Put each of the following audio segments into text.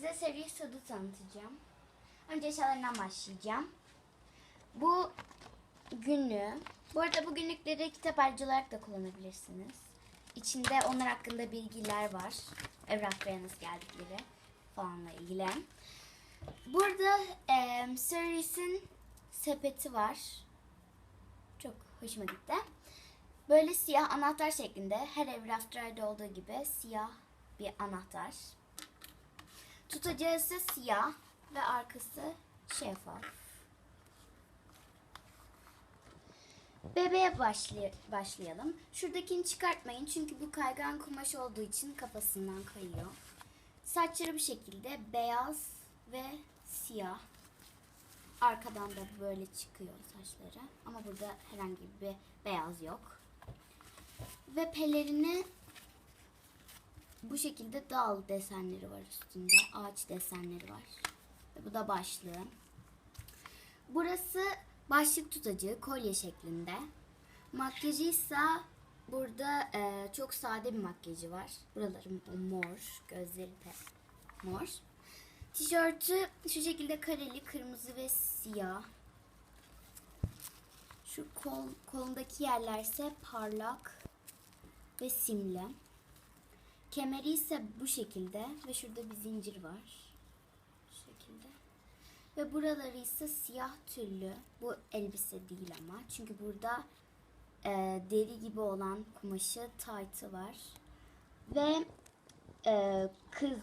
size seri sodu tanıtacağım. Önce eşyalarından başlayacağım. Bu günlüğü. Bu arada bu günlükleri kitap ayrıcı olarak da kullanabilirsiniz. İçinde onlar hakkında bilgiler var. Evraklara nasıl geldikleri falanla ilgili. Burada e, Ceres'in sepeti var. Çok hoşuma gitti. Böyle siyah anahtar şeklinde her evraklarda olduğu gibi siyah bir anahtar. Tutacağı ise siyah ve arkası şeffaf. Bebeğe başlay- başlayalım. Şuradakini çıkartmayın çünkü bu kaygan kumaş olduğu için kafasından kayıyor. Saçları bu şekilde beyaz ve siyah. Arkadan da böyle çıkıyor saçları. Ama burada herhangi bir beyaz yok. Ve pelerini bu şekilde dal desenleri var üstünde. Ağaç desenleri var. Bu da başlığı. Burası başlık tutacağı kolye şeklinde. Makyajı ise burada e, çok sade bir makyajı var. Buraları mor, gözleri de mor. Tişörtü şu şekilde kareli, kırmızı ve siyah. Şu kol, kolundaki yerler ise parlak ve simli. Kemeri ise bu şekilde ve şurada bir zincir var. Şu şekilde. Ve buraları ise siyah tüllü. Bu elbise değil ama. Çünkü burada e, deri gibi olan kumaşı taytı var. Ve e, kız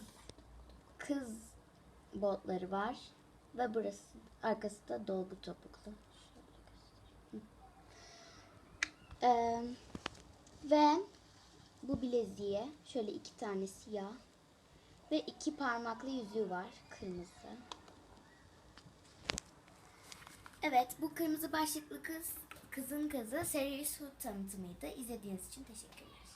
kız botları var. Ve burası arkası da dolgu topuklu. Şöyle göstereyim. E, ve bu bileziğe şöyle iki tane siyah ve iki parmaklı yüzüğü var kırmızı. Evet bu kırmızı başlıklı kız kızın kızı Serious Hood tanıtımıydı. İzlediğiniz için teşekkürler.